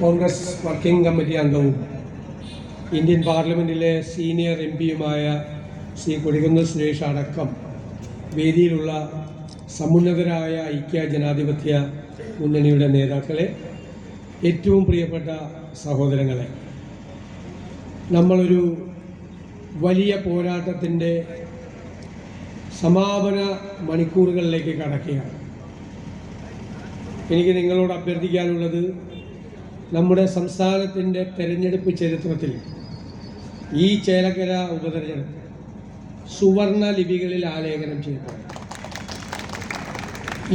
Congress working committee അംഗവും Indian പാർലമെന്റിലെ senior M പിയുമായ ശ്രീ കൊടികുന്ന് സുരേഷ് അടക്കം വേദിയിലുള്ള സമുന്നതരായ ഐക്യ ജനാധിപത്യ മുന്നണിയുടെ നേതാക്കളെ ഏറ്റവും പ്രിയപ്പെട്ട സഹോദരങ്ങളെ നമ്മളൊരു വലിയ പോരാട്ടത്തിന്റെ സമാപന മണിക്കൂറുകളിലേക്ക് കടക്കുകയാണ്. എനിക്ക് നിങ്ങളോട് അഭ്യർത്ഥിക്കാനുള്ളത് നമ്മുടെ സംസ്ഥാനത്തിന്റെ തെരഞ്ഞെടുപ്പ് ചരിത്രത്തിൽ ഈ ചേലക്കര ഉപതെരഞ്ഞെടുപ്പ് സുവർണ ലിപികളിൽ ആലേഖനം ചെയ്തു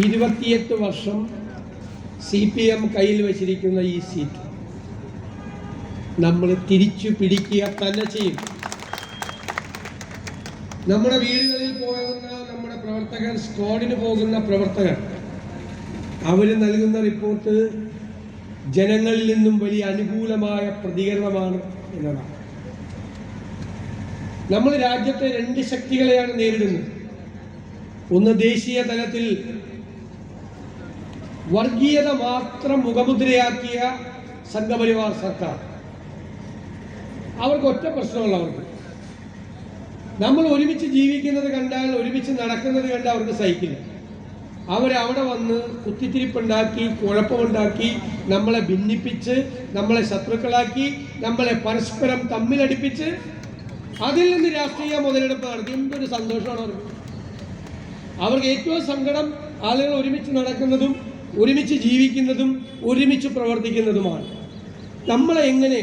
ഇരുപത്തിയെട്ട് വർഷം സി പി എം കയ്യിൽ വച്ചിരിക്കുന്ന ഈ സീറ്റ് നമ്മൾ തിരിച്ചു പിടിക്കുക തന്നെ ചെയ്യും. നമ്മുടെ വീടുകളിൽ പോകുന്ന നമ്മുടെ പ്രവർത്തകർ സ്ക്വാഡിന് പോകുന്ന പ്രവർത്തകർ അവർ നൽകുന്ന റിപ്പോർട്ട് ജനങ്ങളിൽ നിന്നും വലിയ അനുകൂലമായ പ്രതികരണമാണ് എന്നതാണ്. നമ്മൾ രാജ്യത്തെ രണ്ട് ശക്തികളെയാണ് നേരിടുന്നത്. ഒന്ന് ദേശീയ തലത്തിൽ വർഗീയത മാത്രം മുഖമുദ്രയാക്കിയ സംഘപരിവാർ സർക്കാർ. അവർക്ക് ഒറ്റ പ്രശ്നമുള്ള അവർക്ക്. നമ്മൾ ഒരുമിച്ച് ജീവിക്കുന്നത് കണ്ടാൽ ഒരുമിച്ച് നടക്കുന്നത് കണ്ടാൽ അവർക്ക് സഹിക്കില്ല. അവരവിടെ വന്ന് കുത്തിത്തിരിപ്പുണ്ടാക്കി കുഴപ്പമുണ്ടാക്കി നമ്മളെ ഭിന്നിപ്പിച്ച് നമ്മളെ ശത്രുക്കളാക്കി നമ്മളെ പരസ്പരം തമ്മിലടിപ്പിച്ച് അതിൽ നിന്ന് രാഷ്ട്രീയ മുതലെടുപ്പ് നടത്തി. എന്തൊരു സന്തോഷമാണ് അവർക്ക്. അവർക്ക് ഏറ്റവും സങ്കടം ആളുകൾ ഒരുമിച്ച് നടക്കുന്നതും ഒരുമിച്ച് ജീവിക്കുന്നതും ഒരുമിച്ച് പ്രവർത്തിക്കുന്നതുമാണ്. നമ്മളെ എങ്ങനെ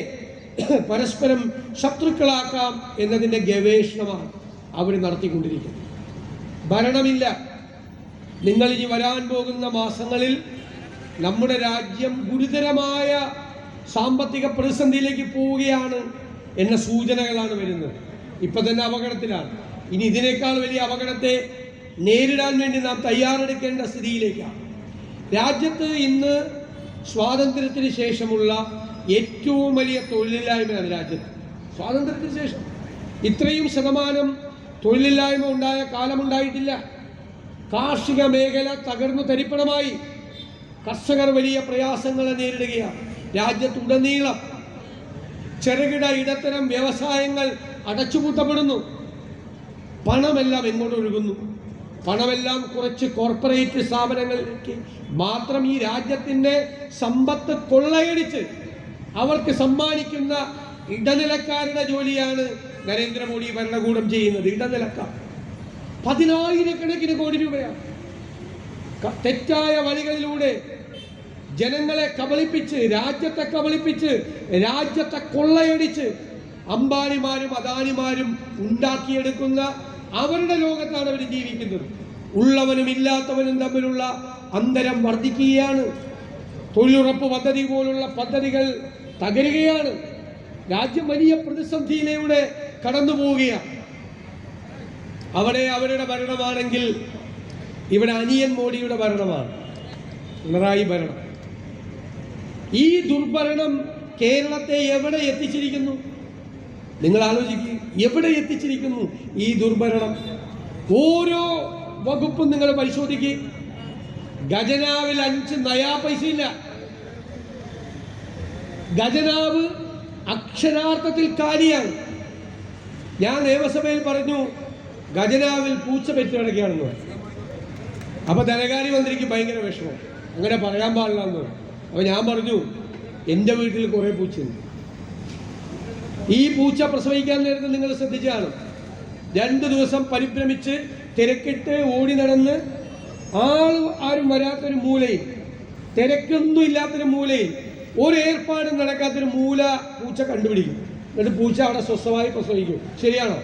പരസ്പരം ശത്രുക്കളാക്കാം എന്നതിന്റെ ഗവേഷണമാണ് അവർ നടത്തിക്കൊണ്ടിരിക്കുന്നത്. ഭരണമില്ല. നിങ്ങൾ ഇനി വരാൻ പോകുന്ന മാസങ്ങളിൽ നമ്മുടെ രാജ്യം ഗുരുതരമായ സാമ്പത്തിക പ്രതിസന്ധിയിലേക്ക് പോവുകയാണ് എന്ന സൂചനകളാണ് വരുന്നത്. ഇപ്പൊ തന്നെ അപകടത്തിലാണ്. ഇനി ഇതിനേക്കാൾ വലിയ അപകടത്തെ നേരിടാൻ വേണ്ടി നാം തയ്യാറെടുക്കേണ്ട സ്ഥിതിയിലേക്കാണ്. രാജ്യത്ത് ഇന്ന് സ്വാതന്ത്ര്യത്തിന് ശേഷമുള്ള ഏറ്റവും വലിയ തൊഴിലില്ലായ്മയാണ് രാജ്യത്ത്? സ്വാതന്ത്ര്യത്തിന് ശേഷം. ഇത്രയും ശതമാനം തൊഴിലില്ലായ്മ ഉണ്ടായ കാലമുണ്ടായിട്ടില്ല. കാർഷിക മേഖല തകർന്നു തരിപ്പണമായി. കർഷകർ വലിയ പ്രയാസങ്ങളെ നേരിടുകയാണ്. രാജ്യത്തുടനീളം ചെറുകിട ഇടത്തരം വ്യവസായങ്ങൾ അടച്ചുപൂട്ടപ്പെടുന്നു. പണമെല്ലാം എങ്ങോട്ട് ഒഴുകുന്നു? പണമെല്ലാം കുറച്ച് കോർപ്പറേറ്റ് സ്ഥാപനങ്ങളിലേക്ക് മാത്രം ഈ രാജ്യത്തിന്റെ സമ്പത്ത് കൊള്ളയടിച്ച് അവർക്ക് സമ്മാനിക്കുന്ന ഇടനിലക്കാരുടെ ജോലിയാണ് നരേന്ദ്രമോദി ഭരണകൂടം ചെയ്യുന്നത്. ഇടനിലക്കാർ. പതിനായിരക്കണക്കിന് കോടി രൂപയാണ്. തെറ്റായ വഴികളിലൂടെ ജനങ്ങളെ കബളിപ്പിച്ച് രാജ്യത്തെ കബളിപ്പിച്ച് രാജ്യത്തെ കൊള്ളയടിച്ച് അംബാനിമാരും അദാനിമാരും ഉണ്ടാക്കിയെടുക്കുന്ന അവരുടെ ലോകത്താണ് അവർ ജീവിക്കുന്നത്. ഉള്ളവനും ഇല്ലാത്തവനും തമ്മിലുള്ള അന്തരം വർദ്ധിക്കുകയാണ്. തൊഴിലുറപ്പ് പദ്ധതി പോലുള്ള പദ്ധതികൾ തകരുകയാണ്. രാജ്യം വലിയ പ്രതിസന്ധിയിലൂടെ കടന്നു പോവുകയാണ് അവിടെ അവരുടെ ഭരണമാണെങ്കിൽ ഇവിടെ അനിയൻ മോഡിയുടെ ഭരണമാണ്. പിണറായി ഭരണം. ഈ ദുർഭരണം കേരളത്തെ എവിടെ എത്തിച്ചിരിക്കുന്നു? നിങ്ങൾ ആലോചിക്കുക എവിടെ എത്തിച്ചിരിക്കുന്നു ഈ ദുർഭരണം? ഓരോ വകുപ്പും നിങ്ങൾ പരിശോധിക്കുക ഖജനാവിൽ അഞ്ച് നയാ പൈസ ഇല്ല ഖജനാവ് അക്ഷരാർത്ഥത്തിൽ കാലിയാണ് ഞാൻ നിയമസഭയിൽ പറഞ്ഞു ഖജനാവിൽ പൂച്ച പെറ്റ് കിടക്കുകയാണെന്ന് അപ്പൊ ധനകാര്യ മന്ത്രിക്ക് ഭയങ്കര വിഷമം. അങ്ങനെ പറയാൻ പാടില്ല എന്ന് അപ്പൊ ഞാൻ പറഞ്ഞു എന്റെ വീട്ടിൽ കുറെ പൂച്ചയുണ്ട്. ഈ പൂച്ച പ്രസവിക്കാൻ നേരത്തെ നിങ്ങൾ ശ്രദ്ധിച്ചാണ്. രണ്ട് ദിവസം പരിഭ്രമിച്ച് തിരക്കിട്ട് ഓടി നടന്ന് ആൾ ആരും വരാത്തൊരു മൂലയിൽ തിരക്കൊന്നും ഇല്ലാത്തൊരു മൂലയിൽ ഒരു ഏർപ്പാടും നടക്കാത്തൊരു മൂല പൂച്ച കണ്ടുപിടിക്കും. എന്നിട്ട് പൂച്ച അവിടെ സ്വസ്ഥമായി പ്രസവിക്കും. ശരിയാണോ?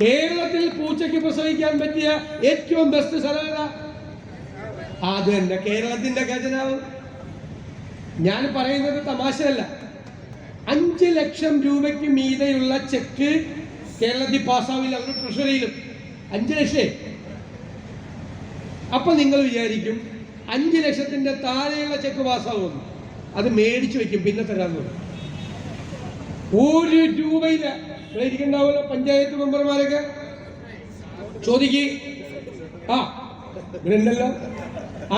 കേരളത്തിൽ പൂച്ചയ്ക്ക് പ്രസവിക്കാൻ പറ്റിയ ഏറ്റവും ബെസ്റ്റ് സ്ഥലം ഏതാ? അത് തന്നെ കേരളത്തിന്റെ ഖജനാവ്. ഞാൻ പറയുന്നത് തമാശയല്ല. അഞ്ച് ലക്ഷം രൂപയ്ക്ക് മീതെയുള്ള ചെക്ക് കേരളത്തിൽ പാസ്സാവില്ല അവർ ട്രഷറിയിലും അഞ്ച് ലക്ഷേ. അപ്പൊ നിങ്ങൾ വിചാരിക്കും അഞ്ച് ലക്ഷത്തിന്റെ താഴെയുള്ള ചെക്ക് പാസ്സാവുമെന്ന് അത് മേടിച്ചു വെക്കും പിന്നെ തരാമെന്ന് ഒരു രൂപയില്ല. ഇവിടെ പഞ്ചായത്ത് മെമ്പർമാരൊക്കെ? ചോദിക്ക്. ആ ഇവിടെ ഉണ്ടല്ലോ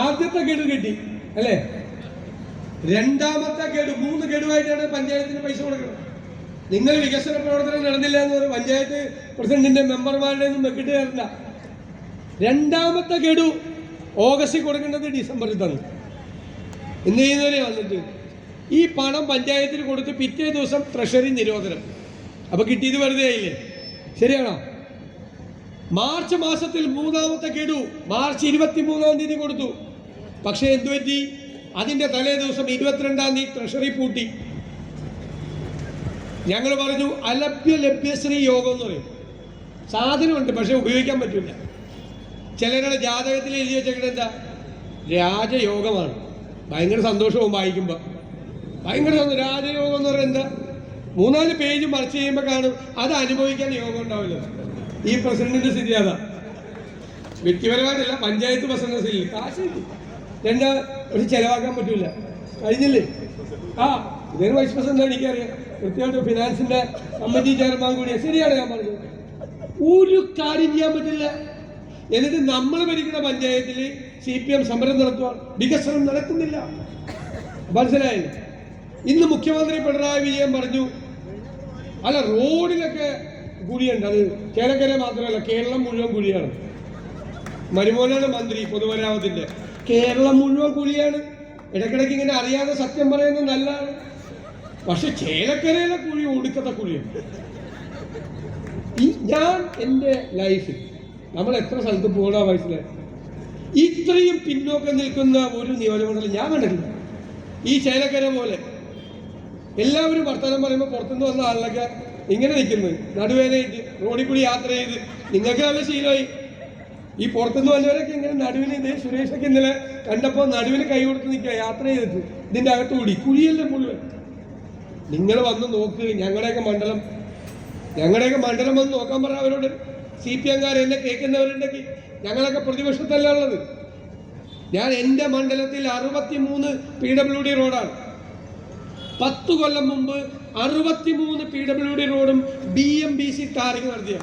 ആദ്യത്തെ ഗഡു കിട്ടി അല്ലേ? രണ്ടാമത്തെ ഗഡു മൂന്ന് ഗഡുവായിട്ടാണ് പഞ്ചായത്തിന് പൈസ കൊടുക്കുന്നത്. നിങ്ങൾ വികസന പ്രവർത്തനം നടന്നില്ല എന്ന് പറഞ്ഞ് പഞ്ചായത്ത് പ്രസിഡന്റിന്റെ മെമ്പർമാരുടെ ഒന്നും വെക്കിട്ട് കയറില്ല രണ്ടാമത്തെ ഗഡു ഓഗസ്റ്റിൽ കൊടുക്കേണ്ടത് ഡിസംബറിൽ തന്നു. ഇന്ന് ചെയ്യുന്നവരെ വന്നിട്ട് ഈ പണം പഞ്ചായത്തിന് കൊടുത്ത് പിറ്റേ ദിവസം ട്രഷറി നിരോധനം. അപ്പൊ കിട്ടിയത് വെറുതെ ആയില്ലേ? ശരിയാണോ? മാർച്ച് മാസത്തിൽ മൂന്നാമത്തെ കേടു മാർച്ച് ഇരുപത്തി മൂന്നാം തീയതി കൊടുത്തു. പക്ഷേ എന്തു പറ്റി? അതിന്റെ തലേ ദിവസം ഇരുപത്തിരണ്ടാം തീയതി ട്രഷറി പൂട്ടി. ഞങ്ങൾ പറഞ്ഞു അലഭ്യ ലഭ്യശ്രീ യോഗം എന്ന് പറയും. സാധനമുണ്ട് പക്ഷെ ഉപയോഗിക്കാൻ പറ്റില്ല ചിലരുടെ ജാതകത്തിൽ എഴുതി വെച്ചേക്കുന്നത് എന്താ? രാജയോഗമാണ്. ഭയങ്കര സന്തോഷവും വായിക്കുമ്പോൾ ഭയങ്കര രാജയോഗം എന്ന് പറയുന്നത് എന്താ? മൂന്നാൽ പേജ് മറിച്ച് ചെയ്യുമ്പോൾ കാണും. അത് അനുഭവിക്കാൻ യോഗം ഉണ്ടാവില്ല. ഈ പ്രസിഡന്റിന്റെ സ്ഥിതി അതാ. വ്യക്തിപരമായിട്ടല്ല പഞ്ചായത്ത് പ്രസിഡന്റ് കാശ് രണ്ട് പക്ഷെ ചെലവാക്കാൻ പറ്റൂല. കഴിഞ്ഞില്ലേ? ആ ഇതൊരു വൈസ് പ്രസിഡന്റ് എനിക്കറിയാം. കൃത്യമായിട്ട് ഫിനാൻസിന്റെ കമ്മിറ്റി ചെയർമാൻ കൂടിയാണ് ശരിയാണ് ഞാൻ പറഞ്ഞത്. ഒരു കാര്യം ചെയ്യാൻ പറ്റില്ല. എന്നിട്ട് നമ്മൾ ഭരിക്കുന്ന പഞ്ചായത്തിൽ സി പി എം സമരം നടത്തുക വികസനം നടക്കുന്നില്ല. മനസ്സിലായില്ല? ഇന്ന് മുഖ്യമന്ത്രി പിണറായി വിജയൻ പറഞ്ഞു അല്ല റോഡിലൊക്കെ കുഴിയുണ്ട്. അത് ചേലക്കര മാത്രമല്ല കേരളം മുഴുവൻ കുഴിയാണ്. മരുമോനാണ് മന്ത്രി പൊതുമരാമത്തിന്റെ. കേരളം മുഴുവൻ കുഴിയാണ്. ഇടയ്ക്കിടയ്ക്ക് ഇങ്ങനെ അറിയാതെ സത്യം പറയുന്നത് നല്ലതാണ്. പക്ഷെ ചേലക്കരയിലെ കുഴി ഒടുക്കത്തെ കുഴിയാണ്. ഈ ഞാൻ എന്റെ ലൈഫിൽ നമ്മൾ എത്ര സ്ഥലത്ത് പോകണ വയസ്സിലെ ഇത്രയും പിന്നോക്കം നിൽക്കുന്ന ഒരു നിയോജകമണ്ഡലം ഞാൻ കണ്ടിട്ടില്ല. ഈ ചേലക്കര പോലെ എല്ലാവരും വർത്തമാനം പറയുമ്പോൾ പുറത്തുനിന്ന് വന്ന ആളിലൊക്കെ ഇങ്ങനെ നിൽക്കുന്നത് നടുവേനായിട്ട് റോഡിൽ കൂടി യാത്ര ചെയ്ത് നിങ്ങൾക്ക് നല്ല ശീലമായി. ഈ പുറത്തുനിന്ന് വന്നവരൊക്കെ ഇങ്ങനെ നടുവിന് ഇത് സുരേഷൊക്കെ ഇന്നലെ കണ്ടപ്പോൾ നടുവിന് കൈ കൊടുത്ത് നിൽക്കുക യാത്ര ചെയ്തിട്ട് ഇതിന്റെ അകത്തുകൂടി കുഴിയല്ലേ മുഴുവൻ. നിങ്ങൾ വന്ന് നോക്ക് ഞങ്ങളുടെയൊക്കെ മണ്ഡലം. ഞങ്ങളുടെയൊക്കെ മണ്ഡലം വന്ന് നോക്കാൻ പറഞ്ഞ അവരോട്. സി പി എംകാർ എന്നെ കേൾക്കുന്നവരുണ്ടെങ്കിൽ ഞങ്ങളൊക്കെ പ്രതിപക്ഷത്തല്ല ഉള്ളത്. ഞാൻ എന്റെ മണ്ഡലത്തിൽ അറുപത്തി മൂന്ന് പി ഡബ്ല്യു ഡി റോഡാണ്. പത്ത് കൊല്ലം മുമ്പ് അറുപത്തി മൂന്ന് പി ഡബ്ല്യു ഡി റോഡും B M B C tarring നടത്തിയ.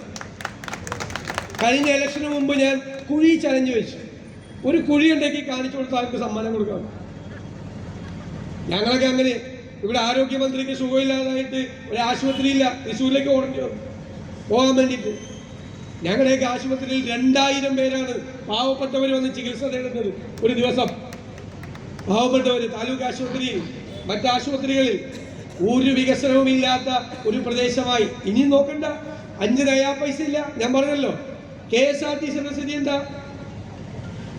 കഴിഞ്ഞ ഇലക്ഷന് മുമ്പ് ഞാൻ കുഴി ചലഞ്ച് വെച്ചു. ഒരു കുഴി ഉണ്ടാക്കി കാണിച്ചു കൊടുത്താൽ അവർക്ക് സമ്മാനം കൊടുക്കാം. ഞങ്ങളൊക്കെ അങ്ങനെ. ഇവിടെ ആരോഗ്യമന്ത്രിക്ക് സുഖമില്ലാതായിട്ട് ഒരു ആശുപത്രിയില്ല തൃശ്ശൂരിലേക്ക് ഓടേണ്ടി വന്നു. പോകാൻ വേണ്ടിയിട്ട്. ഞങ്ങളുടെയൊക്കെ ആശുപത്രിയിൽ രണ്ടായിരം പേരാണ് പാവപ്പെട്ടവർ വന്ന് ചികിത്സ തേടുന്നത് ഒരു ദിവസം. പാവപ്പെട്ടവർ താലൂക്ക് ആശുപത്രിയിൽ മറ്റ് ആശുപത്രികളിൽ ഒരു വികസനവും ഇല്ലാത്ത ഒരു പ്രദേശമായി. ഇനി നോക്കണ്ട. അഞ്ച് നയാ പൈസ ഇല്ല. ഞാൻ പറഞ്ഞല്ലോ. കെ എസ് ആർ ടി സിയുടെ സ്ഥിതി എന്താ?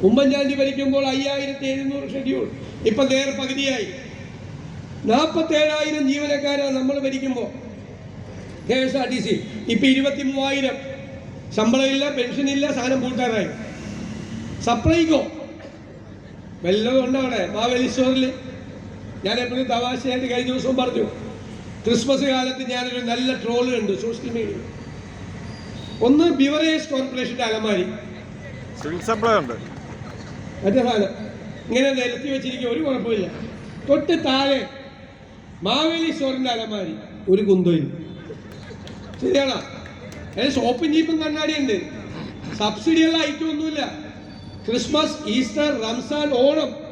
ഉമ്മൻചാണ്ടി ഭരിക്കുമ്പോൾ അയ്യായിരത്തി എഴുന്നൂറ് ഷെഡ്യൂൾ ഇപ്പൊ നേർ പകുതിയായി. നാൽപ്പത്തേഴായിരം ജീവനക്കാരാണ് നമ്മൾ ഭരിക്കുമ്പോൾ. K S R T C. ഇപ്പൊ ഇരുപത്തി മൂവായിരം ശമ്പളമില്ല പെൻഷനില്ല സാധനം പൂട്ടാറായി. സപ്ലൈകോ? വല്ലതും ഉണ്ടവിടെ മാവേലി സ്റ്റോറിൽ ഞാൻ എപ്പോഴും തമാശയായിട്ട് കഴിഞ്ഞ ദിവസവും പറഞ്ഞു ക്രിസ്മസ് കാലത്ത് ഞാനൊരു നല്ല ട്രോൾ കണ്ടു സോഷ്യൽ മീഡിയ ഒന്ന് ബിവറേജ് കോർപ്പറേഷന്റെ അലമാരി. മറ്റേ സാധനം. ഇങ്ങനെ നിരത്തി വെച്ചിരിക്കുക ഒരു കുഴപ്പമില്ല. തൊട്ട് താഴെ മാവേലി സ്റ്റോറിന്റെ അലമാരി ഒരു കുന്തോയിൽ. ശരിയാണോ? അതിന് സോപ്പും ജീപ്പും കണ്ണാടിയുണ്ട്. സബ്സിഡിയുള്ള ഐറ്റം ഒന്നുമില്ല. ക്രിസ്മസ് ഈസ്റ്റർ റംസാൻ ഓണം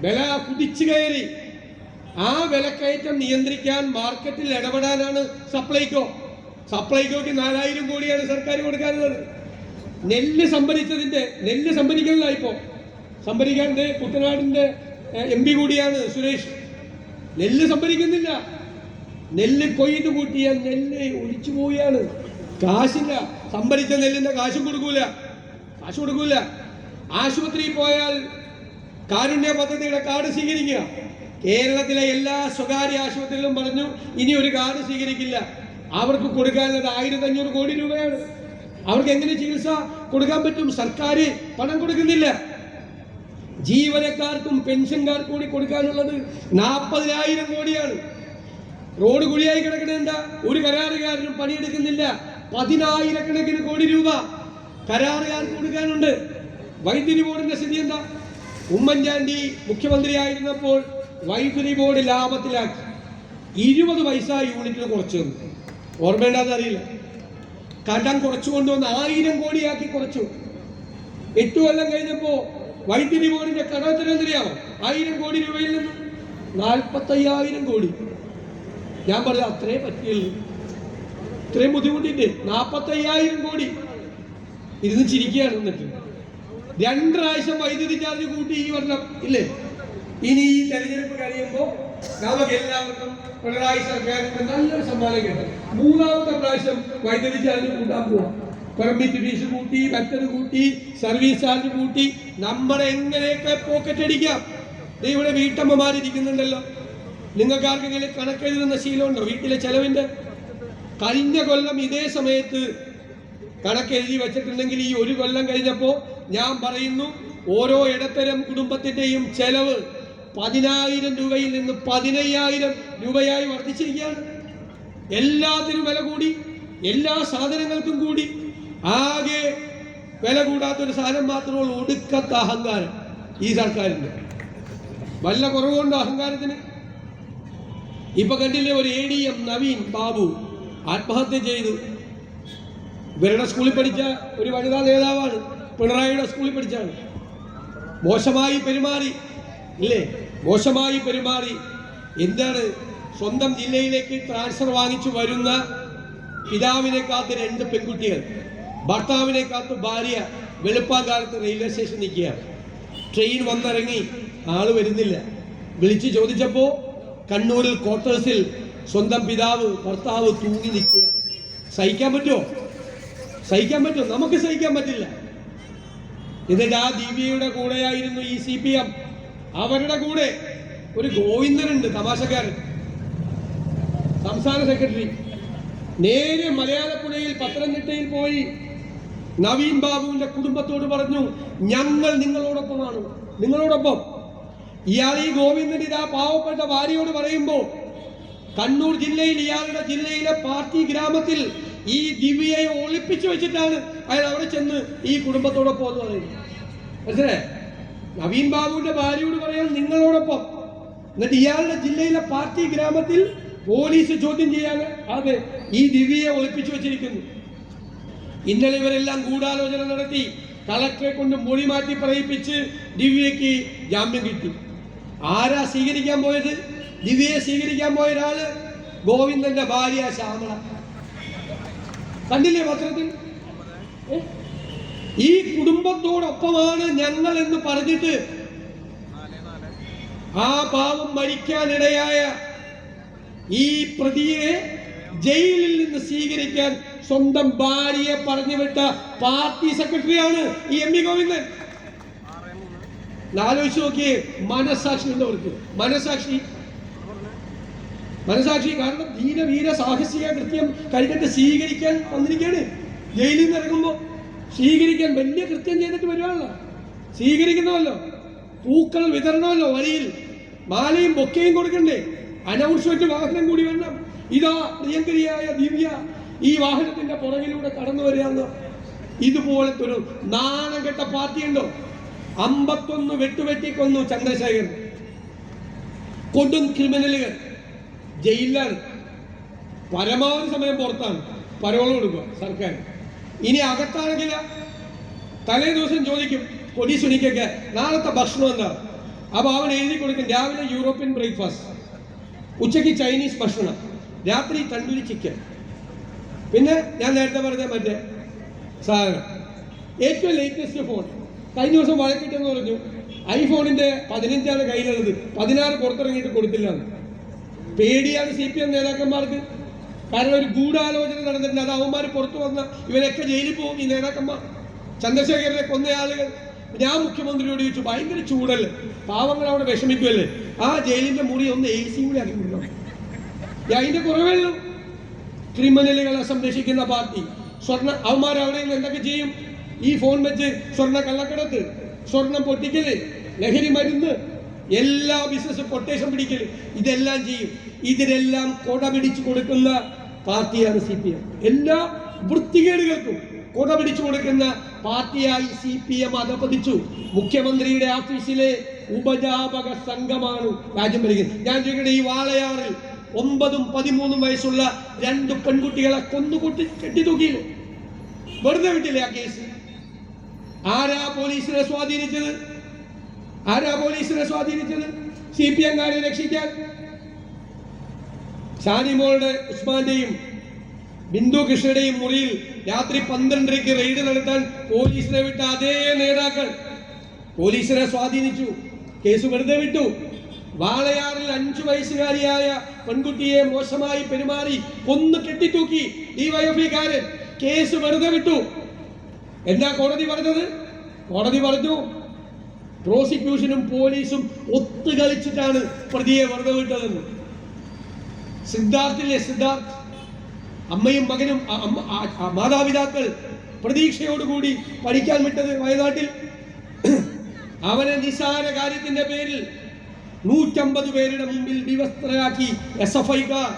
വില കുതിച്ചു കയറി. ആ വിലക്കയറ്റം നിയന്ത്രിക്കാൻ മാർക്കറ്റിൽ ഇടപെടാനാണ് സപ്ലൈകോ. സപ്ലൈകോക്ക് നാലായിരം കോടിയാണ് സർക്കാർ കൊടുക്കാനുള്ളത്. നെല്ല് സംഭരിച്ചതിന്റെ നെല്ല് സംഭരിക്കുന്നതായിപ്പോ ഇപ്പോ. സംഭരിക്കാണ്ട് കുട്ടനാടിന്റെ എം പി കൂടിയാണ് സുരേഷ്. നെല്ല് സംഭരിക്കുന്നില്ല. നെല്ല് കൊയ്ത് കൂട്ടിയ നെല്ല് ഒഴിച്ചു പോവുകയാണ്. കാശില്ല. സംഭരിച്ച നെല്ലിന്റെ കാശും കൊടുക്കൂല. കാശ് കൊടുക്കൂല. ആശുപത്രിയിൽ പോയാൽ കാരുണ്യ പദ്ധതിയുടെ കാർഡ് സ്വീകരിക്കുക. കേരളത്തിലെ എല്ലാ സ്വകാര്യ ആശുപത്രികളും പറഞ്ഞു ഇനി ഒരു കാർഡ് സ്വീകരിക്കില്ല. അവർക്ക് കൊടുക്കാനുള്ളത് ആയിരത്തി അഞ്ഞൂറ് കോടി രൂപയാണ്. അവർക്ക് എങ്ങനെ ചികിത്സ കൊടുക്കാൻ പറ്റും? സർക്കാർ പണം കൊടുക്കുന്നില്ല. ജീവനക്കാർക്കും പെൻഷൻകാർക്കും കൂടി കൊടുക്കാനുള്ളത് നാൽപ്പതിനായിരം കോടിയാണ്. റോഡ് കുഴിയായി കിടക്കണേണ്ട ഒരു കരാറുകാരനും പണിയെടുക്കുന്നില്ല. പതിനായിരക്കണക്കിന് കോടി രൂപ കരാറുകാർക്ക് കൊടുക്കാനുണ്ട്. വൈദ്യുതി ബോർഡിന്റെ സ്ഥിതി എന്താ? ഉമ്മൻചാണ്ടി മുഖ്യമന്ത്രിയായിരുന്നപ്പോൾ വൈദ്യുതി ബോർഡ് ലാഭത്തിലാക്കി. ഇരുപത് പൈസ യൂണിറ്റിന് കുറച്ചു തന്നു. ഓർമ്മയുണ്ടാന്ന് കടം കുറച്ചു കൊണ്ടുവന്ന് ആയിരം കോടിയാക്കി കുറച്ചു. എട്ടു കൊല്ലം കഴിഞ്ഞപ്പോ വൈദ്യുതി ബോർഡിന്റെ കടത്തിന് എന്തിനാവും ആയിരം കോടി രൂപയിൽ നിന്ന് നാൽപ്പത്തയ്യായിരം കോടി. ഞാൻ പറഞ്ഞു അത്രേ പറ്റിയുള്ളൂ. ഇത്രയും ബുദ്ധിമുട്ടിന്റെ നാൽപ്പത്തയ്യായിരം കോടി ഇരുന്ന് ചിരിക്കുകയാണ് എന്നിട്ട്. രണ്ട് പ്രാവശ്യം വൈദ്യുതി ചാർജ് കൂട്ടി ഈ വർഷം ഇല്ലേ? ഇനി ഈ തെരഞ്ഞെടുപ്പ് കഴിയുമ്പോൾ നമുക്ക് എല്ലാവർക്കും പിണറായി സർക്കാരിന്റെ നല്ലൊരു സമ്മാനം കിട്ടും. മൂന്നാമത്തെ പ്രാവശ്യം വൈദ്യുതി ചാർജ് കൂട്ടാൻ പോവാം. പെർമിറ്റ് ഫീസ് കൂട്ടി മറ്റത് കൂട്ടി സർവീസ് ചാർജ് കൂട്ടി നമ്മളെ എങ്ങനെയൊക്കെ പോക്കറ്റ് അടിക്കാം? ഇവിടെ വീട്ടമ്മമാരിരിക്കുന്നുണ്ടല്ലോ നിങ്ങൾക്ക് ആർക്കെങ്കിലും കണക്കെഴുതുന്ന ശീലമുണ്ടോ? വീട്ടിലെ ചെലവിന്റെ? കഴിഞ്ഞ കൊല്ലം ഇതേ സമയത്ത് കണക്കെഴുതി വെച്ചിട്ടുണ്ടെങ്കിൽ ഈ ഒരു കൊല്ലം കഴിഞ്ഞപ്പോൾ ഞാൻ പറയുന്നു ഓരോ ഇടത്തരം കുടുംബത്തിന്റെയും ചെലവ് പതിനായിരം രൂപയിൽ നിന്ന് പതിനയ്യായിരം രൂപയായി വർദ്ധിച്ചിരിക്കുകയാണ്. എല്ലാത്തിനും വില കൂടി എല്ലാ സാധനങ്ങൾക്കും കൂടി. ആകെ വില കൂടാത്തൊരു സാധനം മാത്രമേ ഉള്ളൂ ഒടുക്കത്ത അഹങ്കാരം ഈ സർക്കാരിന്റെ വല്ല കുറവുണ്ടോ അഹങ്കാരത്തിന്? ഇപ്പൊ കണ്ടില്ലേ ഒരു A D M Naveen Babu ആത്മഹത്യ ചെയ്തു ഇവരുടെ സ്കൂളിൽ പഠിച്ച ഒരു വനിതാ നേതാവാണ്. പിണറായിയുടെ സ്കൂളിൽ പഠിച്ചാണ്. മോശമായി പെരുമാറി ഇല്ലേ? മോശമായി പെരുമാറി. എന്താണ്? സ്വന്തം ജില്ലയിലേക്ക് ട്രാൻസ്ഫർ വാങ്ങിച്ചു വരുന്ന പിതാവിനെ കാത്ത് രണ്ട് പെൺകുട്ടികൾ. ഭർത്താവിനെ കാത്ത് ഭാര്യ വെളുപ്പാങ്കാലത്ത് റെയിൽവേ സ്റ്റേഷൻ നിൽക്കുകയാണ്. ട്രെയിൻ വന്നിറങ്ങി ആൾ വരുന്നില്ല. വിളിച്ചു ചോദിച്ചപ്പോൾ കണ്ണൂരിൽ ക്വാർട്ടേഴ്സിൽ സ്വന്തം പിതാവ് ഭർത്താവ് തൂങ്ങി നിൽക്കുക സഹിക്കാൻ പറ്റുമോ? സഹിക്കാൻ പറ്റുമോ? നമുക്ക് സഹിക്കാൻ പറ്റില്ല. എന്നിട്ട് ആ ദിവ്യയുടെ കൂടെയായിരുന്നു ഈ സി പി എം. അവരുടെ കൂടെ ഒരു ഗോവിന്ദനുണ്ട് തമാശക്കാരൻ. സംസ്ഥാന സെക്രട്ടറി. നേരെ മലയാളപ്പുഴയിൽ പത്തനംതിട്ടയിൽ പോയി നവീൻ ബാബുവിന്റെ കുടുംബത്തോട് പറഞ്ഞു ഞങ്ങൾ നിങ്ങളോടൊപ്പമാണ് നിങ്ങളോടൊപ്പം. ഇയാൾ ഈ ഗോവിന്ദൻ ഇതാ പാവപ്പെട്ട ഭാര്യയോട് പറയുമ്പോൾ കണ്ണൂർ ജില്ലയിൽ ഇയാളുടെ ജില്ലയിലെ പാർട്ടി ഗ്രാമത്തിൽ ഈ ദിവ്യയെ ഒളിപ്പിച്ചു വെച്ചിട്ടാണ് അയാൾ അവിടെ ചെന്ന് ഈ കുടുംബത്തോടൊപ്പം എന്ന് പറയുന്നത്. നവീൻ ബാബുവിന്റെ ഭാര്യയോട് പറയാൻ നിങ്ങളോടൊപ്പം. എന്നിട്ട് ഇയാളുടെ ജില്ലയിലെ പാർട്ടി ഗ്രാമത്തിൽ പോലീസ് ചോദ്യം ചെയ്യാൻ അതെ ഈ ദിവ്യയെ ഒളിപ്പിച്ചു വെച്ചിരിക്കുന്നു. ഇന്നലെ ഇവരെല്ലാം ഗൂഢാലോചന നടത്തി കളക്ടറെ കൊണ്ട് മൊഴി മാറ്റി പറയിപ്പിച്ച് ദിവ്യയ്ക്ക് ജാമ്യം കിട്ടി. ആരാ സ്വീകരിക്കാൻ പോയത്? ദിവ്യയെ സ്വീകരിക്കാൻ പോയ ഒരാൾ ഗോവിന്ദന്റെ ഭാര്യ ശ്യാമള. കണ്ടില്ലേ പത്രത്തിൽ? ഈ കുടുംബത്തോടൊപ്പമാണ് ഞങ്ങൾ എന്ന് പറഞ്ഞിട്ട് ആ പാവം മരിക്കാനിടയായ ഈ പ്രതിയെ ജയിലിൽ നിന്ന് സ്വീകരിക്കാൻ സ്വന്തം ഭാര്യയെ പറഞ്ഞുവിട്ട പാർട്ടി സെക്രട്ടറിയാണ് ഈ എം വി ഗോവിന്ദൻ. ആലോചിച്ച് നോക്കിയേ മനസാക്ഷി ഉണ്ടവർക്ക് മനസാക്ഷി മനസാക്ഷി കാരണം ധീര വീര സാഹസിക കൃത്യം കഴിഞ്ഞിട്ട് സ്വീകരിക്കാൻ വന്നിരിക്കുകയാണ്. ജയിലിൽ നിന്ന് ഇറങ്ങുമ്പോൾ സ്വീകരിക്കാൻ വലിയ കൃത്യം ചെയ്തിട്ട് വരുവാണല്ലോ. സ്വീകരിക്കണമല്ലോ പൂക്കൾ വിതരണമല്ലോ വരിയിൽ മാലയും ബൊക്കയും കൊടുക്കണ്ടേ. അനൗൺസ്മെന്റ് വാഹനം കൂടി വേണം ഇതാ പ്രിയങ്കരിയായ ദിവ്യ ഈ വാഹനത്തിന്റെ പുറകിലൂടെ കടന്നു വരികയെന്ന് ഇതുപോലത്തെ ഒരു നാണം കെട്ട പാർട്ടി ഉണ്ടോ? അമ്പത്തൊന്ന് വെട്ടുവെട്ടിക്കൊന്നു ചന്ദ്രശേഖരൻ. കൊടും ക്രിമിനലുകൾ. ജയിലിലാണ്. പരമാവധി സമയം പുറത്താണ്. പരോൾ കൊടുക്കുക സർക്കാർ. ഇനി അകത്താണെങ്കിൽ തലേ ദിവസം ചോദിക്കും കൊടി സുനിക്കൊക്കെ നാളത്തെ ഭക്ഷണം എന്താ? അപ്പൊ അവൻ എഴുതി കൊടുക്കും രാവിലെ യൂറോപ്യൻ ബ്രേക്ക്ഫാസ്റ്റ്. ഉച്ചയ്ക്ക് ചൈനീസ് ഭക്ഷണം രാത്രി തണ്ടൂരി ചിക്കൻ. പിന്നെ ഞാൻ നേരത്തെ പറഞ്ഞ മറ്റേ സാധനം. ഏറ്റവും ലേറ്റസ്റ്റ് ഫോൺ കഴിഞ്ഞ ദിവസം വഴക്കിട്ടെന്ന് പറഞ്ഞു ഐഫോണിന്റെ പതിനഞ്ചാണ് കയ്യിലുള്ളത്. പതിനാറ് പുറത്തിറങ്ങിയിട്ട് കൊടുത്തില്ല. പേടിയാണ് സി പി എം നേതാക്കന്മാർക്ക്. കാരണം ഒരു ഗൂഢാലോചന നടന്നിട്ടുണ്ട്. അത് അവന്മാർ പുറത്തു വന്ന ഇവരൊക്കെ ജയിലിൽ പോകും ഈ നേതാക്കന്മാർ. ചന്ദ്രശേഖരനെ കൊന്ന ആളുകൾ. ഞാൻ മുഖ്യമന്ത്രിയോട് ചോദിച്ചു ഭയങ്കര ചൂടല്ലേ? പാവങ്ങൾ അവിടെ വിഷമിക്കുമല്ലേ ആ ജയിലിന്റെ മുറി ഒന്ന് എ സി കൂടി ആക്കി കൊടുക്കണം. അതിന്റെ കുറവല്ലോ ക്രിമിനലുകളെ സംരക്ഷിക്കുന്ന പാർട്ടി. സ്വർണ അവന്മാർ അവിടെ നിന്ന് എന്തൊക്കെ ചെയ്യും? ഈ ഫോൺ വെച്ച് സ്വർണ കള്ളക്കടത്ത് സ്വർണം പൊട്ടിക്കൽ ലഹരി മരുന്ന് എല്ലാ ബിസിനസ് കൊട്ടേഷൻ പിടിക്കൽ ഇതെല്ലാം ചെയ്യും. ഇതിനെല്ലാം കൊട പിടിച്ചു കൊടുക്കുന്ന പാർട്ടിയാണ് സി പി എം എല്ലാ വൃത്തികേടുകൾക്കും കൊട പിടിച്ചു കൊടുക്കുന്ന പാർട്ടിയായി സി പി എം അധപതിച്ചു. മുഖ്യമന്ത്രിയുടെ ഓഫീസിലെ ഉപജാപക സംഘമാണ് രാജ്യം ഭരിക്കുന്നത്. ഞാൻ ചോദിക്കട്ടെ ഈ വാളയാറിൽ ഒമ്പതും പതിമൂന്നും വയസ്സുള്ള രണ്ട് പെൺകുട്ടികളെ കൊന്നുകൂട്ടി കെട്ടിത്തൂക്കിയില്ലേ? വെറുതെ വിട്ടില്ലേ ആ കേസ് ആരാ പോലീസിനെ സ്വാധീനിച്ചത്? ആരാ പോലീസിനെ സ്വാധീനിച്ചത്? സി പി എംകാരെ രക്ഷിക്കാൻ? ഷാനിമോളുടെ ഉസ്മാന്റെയും ബിന്ദു കൃഷ്ണയുടെയും മുറിയിൽ രാത്രി പന്ത്രണ്ടരയ്ക്ക് റെയ്ഡ് നടത്താൻ പോലീസിനെ വിട്ട അതേ നേതാക്കൾ പോലീസിനെ സ്വാധീനിച്ചു. കേസ് വെറുതെ വിട്ടു. വാളയാറിൽ അഞ്ചു വയസ്സുകാരിയായ പെൺകുട്ടിയെ മോശമായി പെരുമാറി കൊന്നു കെട്ടിത്തൂക്കി ഡിവൈഎഫ്ഐക്കാരൻ കേസ് വെറുതെ വിട്ടു. എന്താ കോടതി പറഞ്ഞത്? കോടതി പറഞ്ഞു പ്രോസിക്യൂഷനും പോലീസും ഒത്തു ഒത്തുകളിച്ചിട്ടാണ് പ്രതിയെ വെറുതെ വിട്ടതെന്ന് സിദ്ധാർത്ഥിലെ സിദ്ധാർത്ഥ് അമ്മയും മകനും മാതാപിതാക്കൾ പ്രതീക്ഷയോടുകൂടി പഠിക്കാൻ വിട്ടത് വയനാട്ടിൽ. അവനെ നിസാര കാര്യത്തിന്റെ പേരിൽ നൂറ്റമ്പത് പേരുടെ മുമ്പിൽ വിവസ്ത്രയാക്കി എസ് എഫ് ഐക്കാർ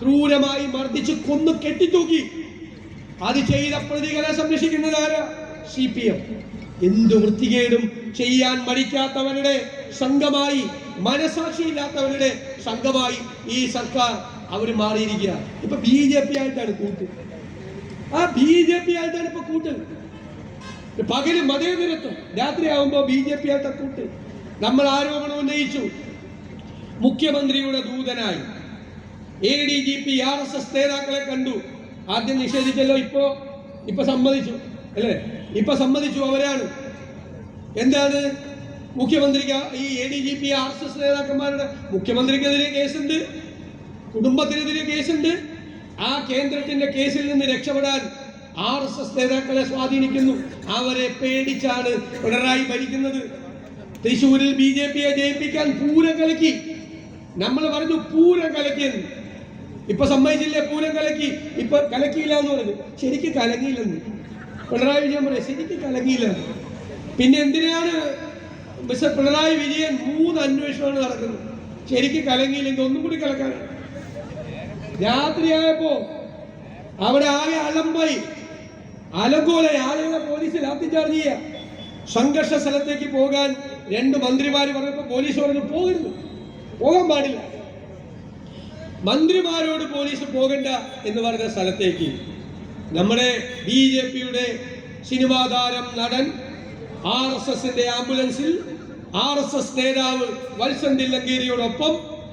ക്രൂരമായി മർദ്ദിച്ച് കൊന്നു കെട്ടിത്തൂക്കി. അത് ചെയ്ത പ്രതികളെ സംരക്ഷിക്കുന്നത് ആരാ? C P M. എന്തു വൃത്തികേടും ചെയ്യാൻ മടിക്കാത്തവരുടെ സംഘമായി മനസാക്ഷിയില്ലാത്തവരുടെ സംഘമായി ഈ സർക്കാർ അവർ മാറിയിരിക്കുക ഇപ്പൊ ബി ജെ പി ആയിട്ടാണ് കൂട്ട്. ആ ബി ജെ പി ആയിട്ടാണ് ഇപ്പൊ കൂട്ട്. പകൽ മതേതരത്വം. രാത്രിയാവുമ്പോ ബി ജെ പി ആയിട്ട് കൂട്ട്. നമ്മൾ ആരോപണം ഉന്നയിച്ചു. മുഖ്യമന്ത്രിയുടെ ദൂതനായി. A D G P R S S നേതാക്കളെ കണ്ടു. ആദ്യം നിഷേധിച്ചല്ലോ ഇപ്പോ ഇപ്പൊ സമ്മതിച്ചു. അല്ലേ? ഇപ്പൊ സമ്മതിച്ചു അവരാണ്. എന്താണ്? മുഖ്യമന്ത്രിക്ക് ഈ A D G P R S S നേതാക്കന്മാരുടെ മുഖ്യമന്ത്രിക്കെതിരെ കേസുണ്ട്. കുടുംബത്തിനെതിരെ കേസുണ്ട്. ആ കേന്ദ്രത്തിന്റെ കേസിൽ നിന്ന് രക്ഷപ്പെടാൻ ആർ എസ് എസ് നേതാക്കളെ സ്വാധീനിക്കുന്നു. അവരെ പേടിച്ചാണ് പിണറായി ഭരിക്കുന്നത്. തൃശൂരിൽ ബി ജെ പിയെ ജയിപ്പിക്കാൻ പൂരം കലക്കി നമ്മൾ പറഞ്ഞു പൂരം കലക്കിയെന്ന് ഇപ്പൊ സമ്മതിച്ചില്ലേ പൂരം കലക്കി ഇപ്പൊ കലക്കിയില്ല എന്ന് പറഞ്ഞു. ശരിക്കും കലങ്ങിയില്ലെന്ന്. പിണറായി വിജയൻ പറയാം ശരിക്കും കലങ്ങിയില്ല പിന്നെ എന്തിനാണ് മിസ്റ്റർ പിണറായി വിജയൻ മൂന്ന് അന്വേഷണമാണ് നടക്കുന്നത്? ശരിക്ക് കലങ്ങിയില്ലെങ്കിൽ ഒന്നും കൂടി കലക്കാൻ രാത്രിയായപ്പോ അവിടെ ആകെ അലമ്പായി. അലങ്കോലെ ആളുകളെ പോലീസ് ലാത്തിചാർജ് ചെയ്യുക സംഘർഷ സ്ഥലത്തേക്ക് പോകാൻ രണ്ട് മന്ത്രിമാർ പറഞ്ഞപ്പോ പോലീസ് പറഞ്ഞു പോകരുത്. പോകാൻ പാടില്ല. മന്ത്രിമാരോട് പോലീസ് പോകണ്ട എന്ന് പറഞ്ഞ സ്ഥലത്തേക്ക് നമ്മുടെ ബി ജെ പിയുടെ സിനിമാ താരം നടൻ ആർ എസ് എസിന്റെ ആംബുലൻസിൽ ആർ എസ് എസ് നേതാവ് വത്സൻ തില്ലങ്കേരിയോടൊപ്പം.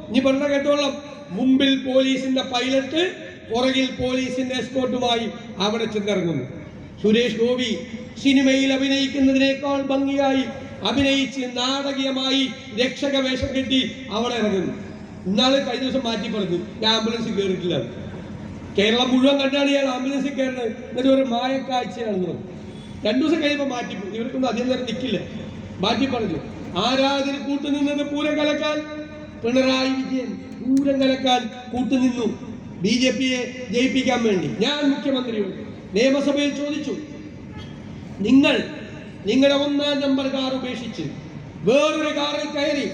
ഇനി പറഞ്ഞ കേട്ടോളം. മുമ്പിൽ പോലീസിന്റെ പൈലറ്റ് പുറകിൽ പോലീസിന്റെ എസ്കോട്ടുമായി അവിടെ ചെന്നിറങ്ങുന്നു. സുരേഷ് ഗോപി സിനിമയിൽ അഭിനയിക്കുന്നതിനേക്കാൾ ഭംഗിയായി അഭിനയിച്ച് നാടകീയമായി രക്ഷക വേഷം കെട്ടി അവിടെ ഇറങ്ങുന്നു. ഇന്നാൾ കഴിഞ്ഞ ദിവസം മാറ്റി പറഞ്ഞു ഞാൻ ആംബുലൻസിൽ കയറിയിട്ടില്ല. കേരളം മുഴുവൻ കണ്ടാണ് ഇയാൾ ആംബുലൻസിൽ കയറുന്നത്. എന്നിട്ട് ഒരു മായക്കാഴ്ചയാണെന്ന് പറഞ്ഞു രണ്ടു ദിവസം കഴിയുമ്പോൾ മാറ്റി ഇവർക്കൊന്നും അധികം നേരം നിൽക്കില്ല മാറ്റി പറഞ്ഞു. ആരാധന കൂട്ടുനിന്നത് പൂരം കലക്കാൻ? പിണറായി വിജയൻ പൂരം കലക്കാൻ കൂട്ടുനിന്നു ബി ജെ പിയെ ജയിപ്പിക്കാൻ വേണ്ടി. ഞാൻ മുഖ്യമന്ത്രിയോട് നിയമസഭയിൽ ചോദിച്ചു. നിങ്ങൾ നിങ്ങളുടെ ഒന്നാം നമ്പർ കാർ ഉപേക്ഷിച്ച് വേറൊരു കാറിൽ കയറി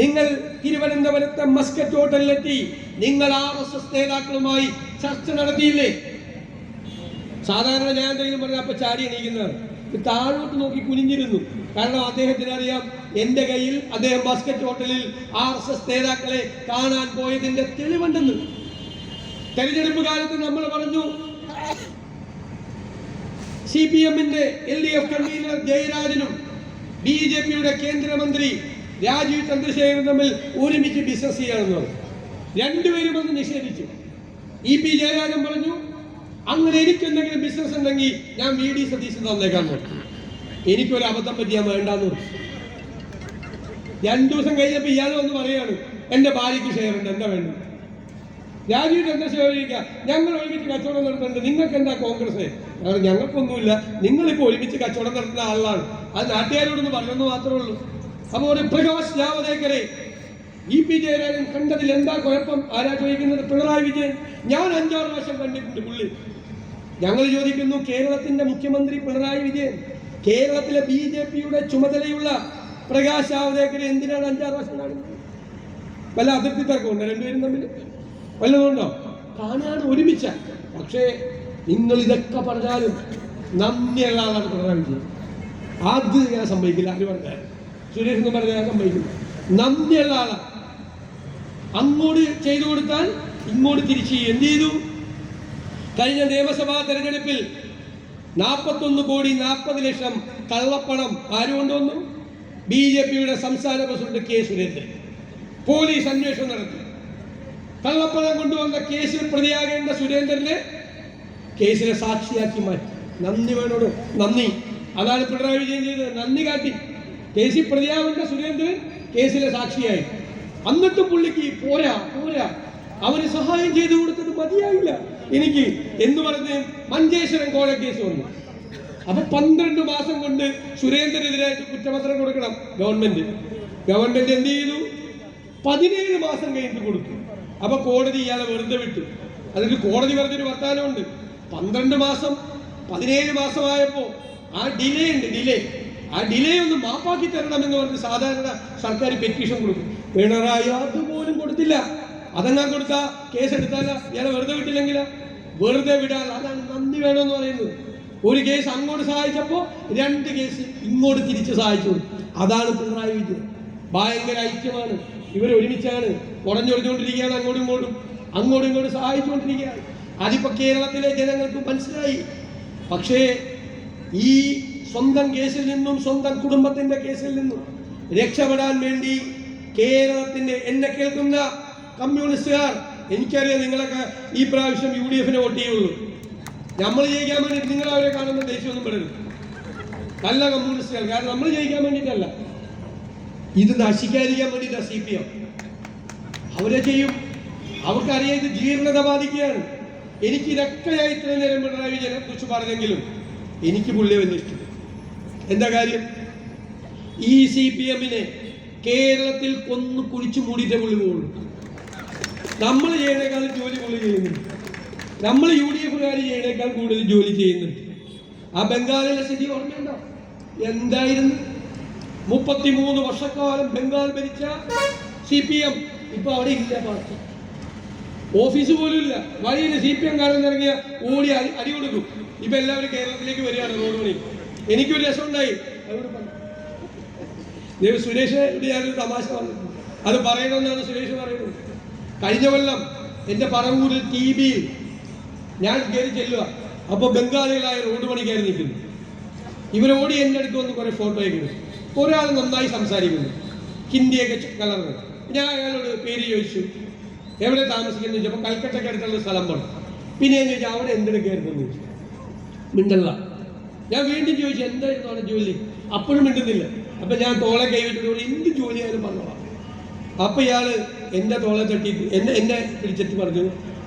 നിങ്ങൾ തിരുവനന്തപുരത്തെ മസ്കറ്റ് ഹോട്ടലിലെത്തി. നിങ്ങൾ ആർ എസ് എസ് നേതാക്കളുമായി ചർച്ച നടത്തിയില്ലേ? സാധാരണ ഞാൻ എന്തെങ്കിലും പറഞ്ഞാൽ അപ്പൊ ചാടി എണീക്കുന്നതാണ്. താഴോട്ട് നോക്കി കുനിഞ്ഞിരുന്നു. കാരണം അദ്ദേഹത്തിന് അറിയാം എന്റെ കയ്യിൽ അദ്ദേഹം ബാസ്കറ്റ് ഹോട്ടലിൽ ആർ എസ് എസ് നേതാക്കളെ കാണാൻ പോയതിന്റെ തെളിവുണ്ടെന്ന്. തെരഞ്ഞെടുപ്പ് കാലത്ത് നമ്മൾ പറഞ്ഞു സി പി എമ്മിന്റെ എൽ ഡി എഫ് കൺവീനർ ജയരാജനും ബി ജെ പിയുടെ കേന്ദ്രമന്ത്രി രാജീവ് ചന്ദ്രശേഖരൻ തമ്മിൽ ഒരുമിച്ച് ബിസിനസ് ചെയ്യാണെന്ന് പറഞ്ഞു. രണ്ടുപേരും അത് നിഷേധിച്ചു. ഇ പി ജയരാജൻ പറഞ്ഞു അങ്ങനെ എനിക്ക് എന്തെങ്കിലും ബിസിനസ് ഉണ്ടെങ്കിൽ ഞാൻ വി ഡി സതീശൻ തന്നേക്കാൻ നോക്കി എനിക്കൊരു അബദ്ധം പറ്റിയാൽ വേണ്ടാന്ന് രണ്ടു ദിവസം കഴിഞ്ഞപ്പോൾ ഇയാൾ വന്ന് പറയാണ് എന്റെ ഭാര്യയ്ക്ക് ഷെയർ ഉണ്ട് എന്താ വേണ്ടത്? രാജീവ് ചന്ദ്രശേഖരിക്ക ഞങ്ങൾ ഒരുമിച്ച് കച്ചവടം നടത്തുന്നുണ്ട്. നിങ്ങൾക്ക് എന്താ കോൺഗ്രസ്? ഞങ്ങൾ ഞങ്ങൾക്കൊന്നുമില്ല. നിങ്ങളിപ്പോൾ ഒരുമിച്ച് കച്ചവടം നടത്തുന്ന ആളാണ്. അത് നാട്ടുകാരോടൊന്ന് പറഞ്ഞെന്ന് മാത്രമേ ഉള്ളൂ. അപ്പോൾ ഒരു പ്രകാശ് ജാവദേക്കറെ ഇ പി ജയരാജൻ കണ്ടതിൽ എന്താ കുഴപ്പം? ആരാ ചോദിക്കുന്നത്? പിണറായി വിജയൻ. ഞാൻ അഞ്ചാറ് പ്രാവശ്യം കണ്ടിട്ടുണ്ട് പുള്ളി. ഞങ്ങൾ ചോദിക്കുന്നു കേരളത്തിന്റെ മുഖ്യമന്ത്രി പിണറായി വിജയൻ കേരളത്തിലെ ബി ജെ പിയുടെ ചുമതലയുള്ള പ്രകാശ് ജാവദേക്കറെ എന്തിനാണ് അഞ്ചാറ് വർഷം കാണുന്നത് വല്ല അതിർത്തി തർക്കമുണ്ടോ രണ്ടുപേരും തമ്മിൽ? വല്ലതുണ്ടോ കാണാൻ ഒരുമിച്ച. പക്ഷേ നിങ്ങൾ ഇതൊക്കെ പറഞ്ഞാലും നന്ദിയുള്ള ആളാണ് പിണറായി വിജയൻ. അത് ഞാൻ സംഭവിക്കില്ല. ആര് പറഞ്ഞാൽ സുരേഷ് എന്ന് പറഞ്ഞാൽ ഞാൻ സംഭവിക്കില്ല. നന്ദിയുള്ള ആളാണ്. അങ്ങോട്ട് ചെയ്തു കൊടുത്താൽ ഇങ്ങോട്ട് തിരിച്ചു. എന്ത് ചെയ്തു? കഴിഞ്ഞ നിയമസഭാ തെരഞ്ഞെടുപ്പിൽ നാൽപ്പത്തൊന്ന് കോടി നാൽപ്പത് ലക്ഷം കള്ളപ്പണം ആര് കൊണ്ടുവന്നു? ബി ജെ പിയുടെ സംസ്ഥാന പ്രസിഡന്റ് കെ സുരേന്ദ്രൻ. പോലീസ് അന്വേഷണം നടത്തി. കള്ളപ്പണം കൊണ്ടുവന്ന കേസിൽ പ്രതിയാകേണ്ട സുരേന്ദ്രനെ കേസിലെ സാക്ഷിയാക്കി മാറ്റി. നന്ദി വേണോട്? നന്ദി. അതാണ് പിണറായി വിജയൻ ചെയ്തത്. നന്ദി കാട്ടി. കേസിൽ പ്രതിയാവേണ്ട സുരേന്ദ്രൻ കേസിലെ സാക്ഷിയായി. എന്നിട്ടും പുള്ളിക്ക് പോരാ പോരാ. അവന് സഹായം ചെയ്തു കൊടുത്തത് മതിയായില്ല. എനിക്ക് എന്ന് പറഞ്ഞ് മഞ്ചേശ്വരം കോഴ കേസ് വന്നു. അപ്പൊ പന്ത്രണ്ട് മാസം കൊണ്ട് സുരേന്ദ്രനെതിരായിട്ട് കുറ്റപത്രം കൊടുക്കണം ഗവൺമെന്റ്. ഗവൺമെന്റ് എന്ത് ചെയ്തു? പതിനേഴ് മാസം കഴിഞ്ഞിട്ട് കൊടുത്തു. അപ്പൊ കോടതി ഇയാളെ വെറുതെ വിട്ടു. അതിന് കോടതി പറഞ്ഞൊരു വർത്താനമുണ്ട്. പന്ത്രണ്ട് മാസം പതിനേഴ് മാസമായപ്പോ ആ ഡിലേ ഉണ്ട് ഡിലേ. ആ ഡിലേ ഒന്ന് മാപ്പാക്കി തരണം എന്ന് പറഞ്ഞ് സാധാരണ സർക്കാർ പെറ്റീഷൻ കൊടുക്കും. പിണറായി അതുപോലും കൊടുത്തില്ല. അതെങ്ങാൻ കൊടുത്ത കേസ് എടുത്താല ഇയാളെ വെറുതെ വിട്ടില്ലെങ്കിൽ വെറുതെ വിടാൻ. അതാണ് നന്ദി വേണമെന്ന് പറയുന്നത്. ഒരു കേസ് അങ്ങോട്ട് സഹായിച്ചപ്പോ രണ്ട് കേസ് ഇങ്ങോട്ട് തിരിച്ച് സഹായിച്ചു. അതാണ് പിണറായി വിജയൻ. ഭയങ്കര ഐക്യമാണ്. ഇവർ ഒരുമിച്ചാണ് ഉടഞ്ഞൊടിഞ്ഞുകൊണ്ടിരിക്കുകയാണ് അങ്ങോട്ടും ഇങ്ങോട്ടും അങ്ങോട്ടും ഇങ്ങോട്ടും സഹായിച്ചുകൊണ്ടിരിക്കുകയാണ്. അതിപ്പോ കേരളത്തിലെ ജനങ്ങൾക്ക് മനസ്സിലായി. പക്ഷേ ഈ സ്വന്തം കേസിൽ നിന്നും സ്വന്തം കുടുംബത്തിന്റെ കേസിൽ നിന്നും രക്ഷപ്പെടാൻ വേണ്ടി കേരളത്തിന്റെ എന്നെ കേൾക്കുന്ന കമ്മ്യൂണിസ്റ്റുകാർ എനിക്കറിയാം നിങ്ങളൊക്കെ ഈ പ്രാവശ്യം യു ഡി എഫിനെ വോട്ട് ചെയ്യുള്ളൂ. നമ്മൾ ജയിക്കാൻ വേണ്ടി നിങ്ങൾ അവരെ കാണുന്ന ദേഷ്യമൊന്നും പെടരുത്. നല്ല കമ്മ്യൂണിസ്റ്റുകാർ കാരണം നമ്മൾ ജയിക്കാൻ വേണ്ടിയിട്ടല്ല. ഇത് നശിക്കാതിരിക്കാൻ വേണ്ടിയിട്ടാണ് സി പി എം അവരെ ചെയ്യും. അവർക്കറിയാം ഇത് ജീർണത ബാധിക്കുകയാണ്. എനിക്ക് ഇതൊക്കെ ഞാൻ ഇത്രയും നേരം പിണറായി വിജയനെ കുറിച്ച് പറഞ്ഞെങ്കിലും എനിക്ക് പുള്ളിയെ വലിയ ഇഷ്ടം എന്താ കാര്യം? ഈ സി പി എമ്മിനെ കേരളത്തിൽ കൊന്നു കുഴിച്ചു മൂടിയിട്ടേ പുള്ളി പോകുള്ളൂ നമ്മൾ ചെയ്യണേക്കാൾ ജോലി പുള്ളി ചെയ്യുന്നുണ്ട് നമ്മൾ യു ഡി എഫുകാർ ചെയ്യണേക്കാൾ കൂടുതൽ ജോലി ചെയ്യുന്നുണ്ട് ആ ബംഗാളിലെ സ്ഥിതി ഓർമ്മയുണ്ടോ? എന്തായിരുന്നു? മുപ്പത്തിമൂന്ന് വർഷക്കാലം ബംഗാൾ ഭരിച്ച സി പി എം ഇപ്പൊ അവിടെ ഇല്ല പാർട്ടി. ഓഫീസ് പോലും ഇല്ല. വഴിയിൽ സി പി എം കാലം ഇറങ്ങിയ ഓടി അടി കൊടുക്കും. ഇപ്പൊ എല്ലാവരും കേരളത്തിലേക്ക് വരികയാണ് റോഡ് പണി. എനിക്കൊരു രസമുണ്ടായി. അതുകൊണ്ട് സുരേഷ് ഇവിടെ ഞാനൊരു തമാശ പറഞ്ഞിട്ടുണ്ട്. അത് പറയണമെന്നാണ് സുരേഷ് പറയുന്നത്. കഴിഞ്ഞ കൊല്ലം എന്റെ പറവൂരിൽ ടി ബിയിൽ ഞാൻ കയറി ചെല്ലുക. അപ്പോൾ ബംഗാളികളായ റോഡ് പണിക്കാർ നിൽക്കുന്നു. ഇവരോടി എന്റെ അടുത്ത് വന്ന് കുറേ ഫോട്ടോ അയക്കുന്നു ഒരാൾ നന്നായി സംസാരിക്കുന്നു. ഹിന്ദിയൊക്കെ കലർന്ന്. ഞാൻ അയാളോട് പേര് ചോദിച്ചു. എവിടെ താമസിക്കുന്നു ചോദിച്ചപ്പോൾ കൽക്കട്ടയ്ക്ക് അടുത്തുള്ള സ്ഥലം പറഞ്ഞു. പിന്നെ ഞാൻ ചോദിച്ചു അവിടെ എന്തെടുക്കായിരുന്നു ചോദിച്ചു. മിണ്ടല്ല. ഞാൻ വീണ്ടും ചോദിച്ചു എന്തായിരുന്നു അവിടെ ജോലി? അപ്പോഴും മിണ്ടുന്നില്ല. അപ്പൊ ഞാൻ തോളെ കൈവിട്ടിട്ട് എന്ത് ജോലിയായാലും പറഞ്ഞോളാം. അപ്പൊ ഇയാൾ എന്റെ തോളെ തട്ടി എന്നെ എന്നെ പിടിച്ചിട്ട് പറഞ്ഞു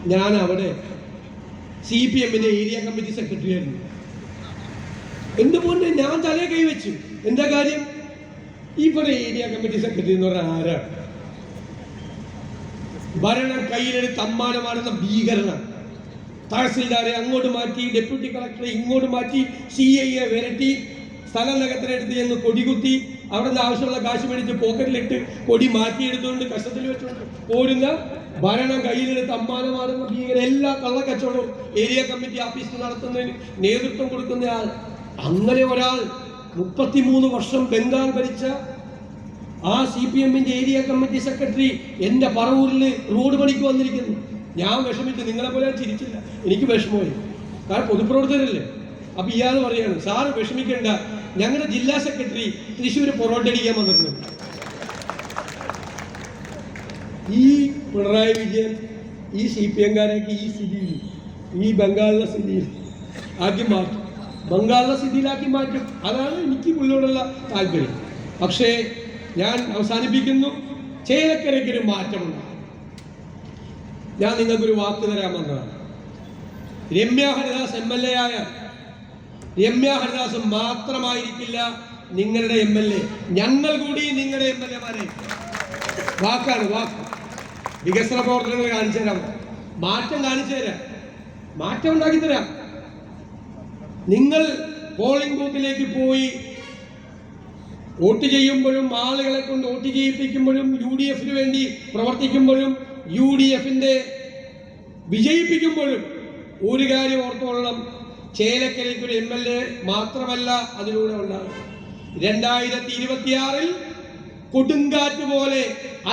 ഞാൻ അവിടെ സി പി എമ്മിന്റെ ഏരിയ കമ്മിറ്റി സെക്രട്ടറി ആയിരുന്നു പോലെ ഞാൻ തലേ കൈവച്ചു എന്താ കാര്യം? ഈ ഇവിടെ ഏരിയ കമ്മിറ്റി സെക്രട്ടറി എന്ന് പറഞ്ഞാൽ ആരാണ് ഭരണം കയ്യിലെടുത്ത് അമ്മാനമാണെന്ന ഭീകരണം തഹസിൽദാരെ അങ്ങോട്ട് മാറ്റി ഡെപ്യൂട്ടി കളക്ടറെ ഇങ്ങോട്ട് മാറ്റി സി ഐയെ വിരട്ടി സ്ഥലം നഗത്തിനെടുത്ത് ചെന്ന് കൊടികുത്തി അവിടെ നിന്ന് ആവശ്യമുള്ള കാശ് മേടിച്ച് പോക്കറ്റിലിട്ട് കൊടി മാറ്റിയെടുത്തുകൊണ്ട് കഷ്ടത്തിൽ വെച്ചുകൊണ്ട് പോരുന്ന ഭരണം കയ്യിലെടുത്ത് അമ്മാനമാണെന്ന് ഭീകര എല്ലാ കള്ളക്കച്ചവടവും ഏരിയ കമ്മിറ്റി ഓഫീസ് നടത്തുന്നതിന് നേതൃത്വം കൊടുക്കുന്ന ആൾ. അങ്ങനെ ഒരാൾ മുപ്പത്തിമൂന്ന് വർഷം ബംഗാൾ ഭരിച്ച ആ സി പി എമ്മിന്റെ ഏരിയ കമ്മിറ്റി സെക്രട്ടറി എന്റെ പറവൂരിൽ റോഡ് പണിക്ക് വന്നിരിക്കുന്നു. ഞാൻ വിഷമിച്ചു. നിങ്ങളെ പോലെ ചിരിച്ചില്ല. എനിക്ക് വിഷമമായി. കാരണം പൊതുപ്രവർത്തകരല്ലേ? അപ്പൊ ഇയാൾ പറയാണ് സാറ് വിഷമിക്കേണ്ട ഞങ്ങളുടെ ജില്ലാ സെക്രട്ടറി തൃശ്ശൂര് പൊറോട്ട അടിക്കാൻ വന്നിട്ടുണ്ട്. ഈ പിണറായി വിജയൻ ഈ സി പി എംകാരൊക്കെ ഈ സ്ഥിതിയിൽ ഈ ബംഗാളിലെ സ്ഥിതിയിൽ ആക്കി മാറ്റും. ബംഗാളിലെ സ്ഥിതിയിലാക്കി മാറ്റും. അതാണ് എനിക്ക് പുള്ളിയോടുള്ള താല്പര്യം. പക്ഷേ ഞാൻ അവസാനിപ്പിക്കുന്നു. ചേലക്കരയ്ക്കൊരു മാറ്റമുണ്ടാകും. ഞാൻ നിങ്ങൾക്കൊരു വാക്ക് തരാമെന്നതാണ് Ramya Haridas M L A ആയ രമ്യ ഹരിദാസ് മാത്രമായിരിക്കില്ല നിങ്ങളുടെ എം എൽ എ. ഞങ്ങൾ കൂടി നിങ്ങളുടെ എം എൽ എമാരെ. വാക്കാണ് വാക്ക്. വികസന പ്രവർത്തനങ്ങൾ കാണിച്ചു തരാം. മാറ്റം കാണിച്ചു തരാം. മാറ്റം ഉണ്ടാക്കി തരാം. നിങ്ങൾ പോളിംഗ് ബൂത്തിലേക്ക് പോയി വോട്ട് ചെയ്യുമ്പോഴും ആളുകളെ കൊണ്ട് വോട്ട് ചെയ്യിപ്പിക്കുമ്പോഴും യു ഡി എഫിന് വേണ്ടി പ്രവർത്തിക്കുമ്പോഴും യു ഡി എഫിന്റെ വിജയിപ്പിക്കുമ്പോഴും ഒരു കാര്യം ഓർത്തോളണം. ചേലക്കരയ്ക്ക് ഒരു എം എൽ എ മാത്രമല്ല അതിലൂടെ ഉണ്ടാകും രണ്ടായിരത്തി ഇരുപത്തിയാറിൽ കൊടുങ്കാറ്റ് പോലെ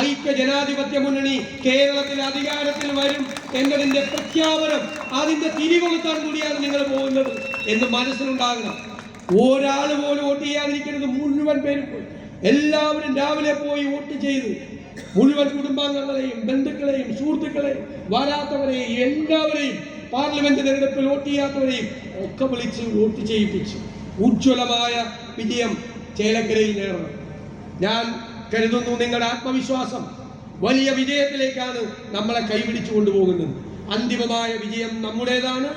ഐക്യ ജനാധിപത്യ മുന്നണി കേരളത്തിൽ അധികാരത്തിൽ വരും എന്നതിന്റെ പ്രഖ്യാപനം അതിന്റെ തിരികൊളുത്താൻ കൂടിയാണ് നിങ്ങൾ പോകുന്നത് എന്ന് മനസ്സിലുണ്ടാകണം. ഒരാൾ പോലും വോട്ട് ചെയ്യാതിരിക്കരുത് മുഴുവൻ പേരും എല്ലാവരും രാവിലെ പോയി വോട്ട് ചെയ്തു മുഴുവൻ കുടുംബാംഗങ്ങളെയും ബന്ധുക്കളെയും സുഹൃത്തുക്കളെയും വരാത്തവരെയും എല്ലാവരെയും പാർലമെന്റ് തെരഞ്ഞെടുപ്പിൽ വോട്ട് ചെയ്യാത്തവരെയും ഒക്കെ വിളിച്ച് വോട്ട് ചെയ്യിപ്പിച്ചു. ഉജ്ജ്വലമായ വിജയം ചേലക്കരയിൽ നേടണം ഞാൻ കരുതുന്നു നിങ്ങളുടെ ആത്മവിശ്വാസം വലിയ വിജയത്തിലേക്കാണ് നമ്മളെ കൈപിടിച്ചു കൊണ്ടുപോകുന്നത്. അന്തിമമായ വിജയം നമ്മുടേതാണ്.